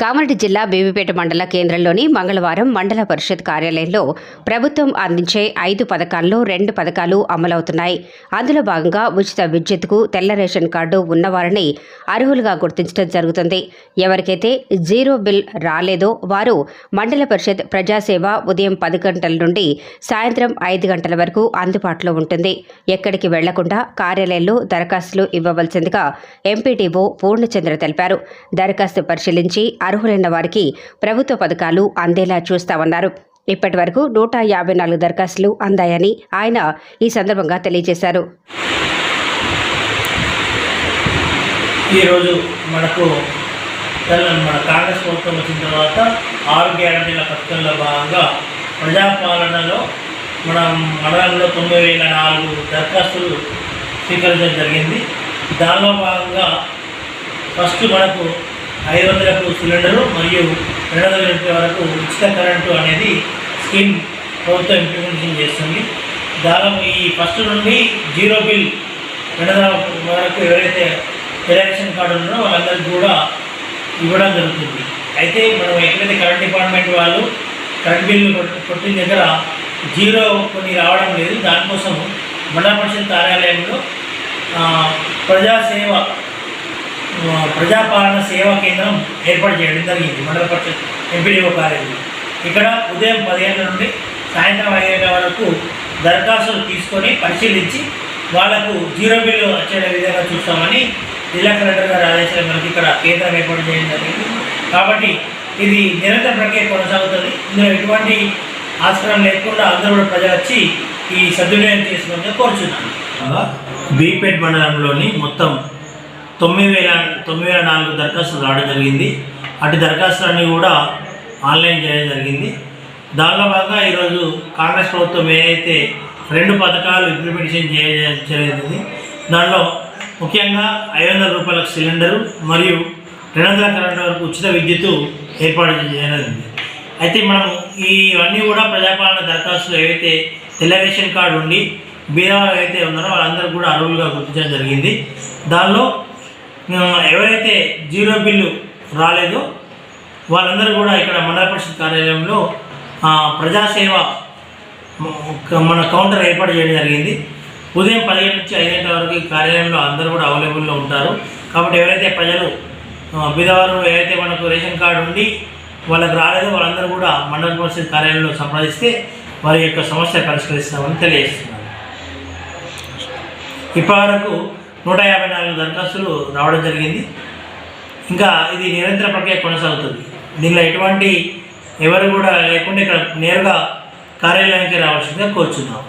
కామారెడ్డి జిల్లా బేబీపేట మండల కేంద్రంలోని మంగళవారం మండల పరిషత్ కార్యాలయంలో ప్రభుత్వం అందించే ఐదు పథకాల్లో రెండు పథకాలు అమలవుతున్నాయి. అందులో భాగంగా ఉచిత విద్యుత్కు తెల్ల రేషన్ కార్డు ఉన్నవారిని అర్హులుగా గుర్తించడం జరుగుతుంది. ఎవరికైతే జీరో బిల్ రాలేదో వారు మండల పరిషత్ ప్రజాసేవ ఉదయం పది గంటల నుండి సాయంత్రం ఐదు గంటల వరకు అందుబాటులో ఉంటుంది. ఎక్కడికి వెళ్ళకుండా కార్యాలయంలో దరఖాస్తులు ఇవ్వవలసిందిగా ఎంపీటీఓ పూర్ణచంద్ర తెలిపారు. దరఖాస్తు పరిశీలించి అర్హులైన వారికి ప్రభుత్వ పథకాలు అందేలా చూస్తామన్నారు. ఇప్పటి వరకు నూట యాభై నాలుగు దరఖాస్తులు అందాయని ఆయన ఈ సందర్భంగా తెలియజేశారు. ఈరోజు మనకు మన కాంగ్రెస్ ప్రభుత్వం వచ్చిన తర్వాత ఆరు గ్యారంటీల పథకంలో భాగంగా ప్రజాపాలనలో మన మండలంలో తొమ్మిది వేల నాలుగు దరఖాస్తులు స్వీకరించడం జరిగింది. దానిలో భాగంగా ఫస్ట్ మనకు ఐదు వందలకు సిలిండరు మరియు రెండు వందల యూనిట్ల వరకు ఉచిత కరెంటు అనేది స్కీమ్ ప్రభుత్వం ఇంప్లిమెంటేషన్ చేస్తుంది. దాదాపు ఈ ఫస్ట్ నుండి జీరో బిల్ రెండు వరకు ఎవరైతే ఎలక్షన్ కార్డు ఉన్నారో వాళ్ళందరికీ కూడా ఇవ్వడం జరుగుతుంది. అయితే మనం ఎక్కడైతే కరెంట్ డిపార్ట్మెంట్ వాళ్ళు కరెంట్ బిల్లు కొట్టిన దగ్గర జీరో కొన్ని రావడం లేదు. దానికోసం మండల పరిషత్ కార్యాలయంలో ప్రజాసేవ ప్రజాపాలన సేవా కేంద్రం ఏర్పాటు చేయడం జరిగింది. మండల పరిషత్ ఎంపీడీఓ కార్యాలయం ఇక్కడ ఉదయం పదిహేను నుండి సాయంత్రం ఐదు గంటల వరకు దరఖాస్తులు తీసుకొని పరిశీలించి వాళ్ళకు జీరో బిల్లు వచ్చే విధంగా చూస్తామని జిల్లా కలెక్టర్ గారు ఆదేశాల మనకి ఇక్కడ కేంద్రం ఏర్పాటు చేయడం జరిగింది. కాబట్టి ఇది నిరంతర ప్రక్రియ కొనసాగుతుంది. ఇందులో ఎటువంటి ఆస్కారం లేకుండా అందరూ కూడా ప్రజలు వచ్చి ఈ సద్వినియోగం చేసుకోవాలని కోరుచున్నాను బీపేట్ మండలంలోని మొత్తం తొమ్మిది వేల తొమ్మిది వేల నాలుగు దరఖాస్తులు రావడం జరిగింది. అటు దరఖాస్తులన్నీ కూడా ఆన్లైన్ చేయడం జరిగింది. దానిలో భాగంగా ఈరోజు కాంగ్రెస్ ప్రభుత్వం ఏదైతే రెండు పథకాలు ఇంప్లిమెంటేషన్ చేయడం జరిగింది దానిలో ముఖ్యంగా ఐదు వందల రూపాయలకు సిలిండరు మరియు రెండు వందల కరెంట్ వరకు ఉచిత విద్యుత్తు ఏర్పాటు చేయనుంది అయితే మనం ఇవన్నీ కూడా ప్రజాపాలన దరఖాస్తులు ఏవైతే తెల్ల రేషన్ కార్డు ఉండి బీదవాళ్ళు ఏవైతే ఉన్నారో వాళ్ళందరూ కూడా అర్హులుగా గుర్తించడం జరిగింది. దానిలో ఎవరైతే జీరో బిల్లు రాలేదో వాళ్ళందరూ కూడా ఇక్కడ మండల పరిషత్ కార్యాలయంలో ప్రజాసేవ మన కౌంటర్ ఏర్పాటు చేయడం జరిగింది. ఉదయం పదిహేను నుంచి ఐదు గంటల వరకు ఈ కార్యాలయంలో అందరూ కూడా అవైలబుల్లో ఉంటారు. కాబట్టి ఎవరైతే ప్రజలు ఆ, బీదవారు మనకు రేషన్ కార్డు ఉండి వాళ్ళకి రాలేదో వాళ్ళందరూ కూడా మండల పరిషత్ కార్యాలయంలో సంప్రదిస్తే వారి యొక్క సమస్య పరిష్కరిస్తామని తెలియజేస్తున్నారు ఇప్పటివరకు నూట యాభై నాలుగు దరఖాస్తులు రావడం జరిగింది. ఇంకా ఇది నిరంతర ప్రక్రియ కొనసాగుతుంది. దీనిలో ఎటువంటి ఎవరు కూడా లేకుండా ఇక్కడ నేరుగా కార్యాలయానికి రావాల్సిందిగా కోరుచున్నాం.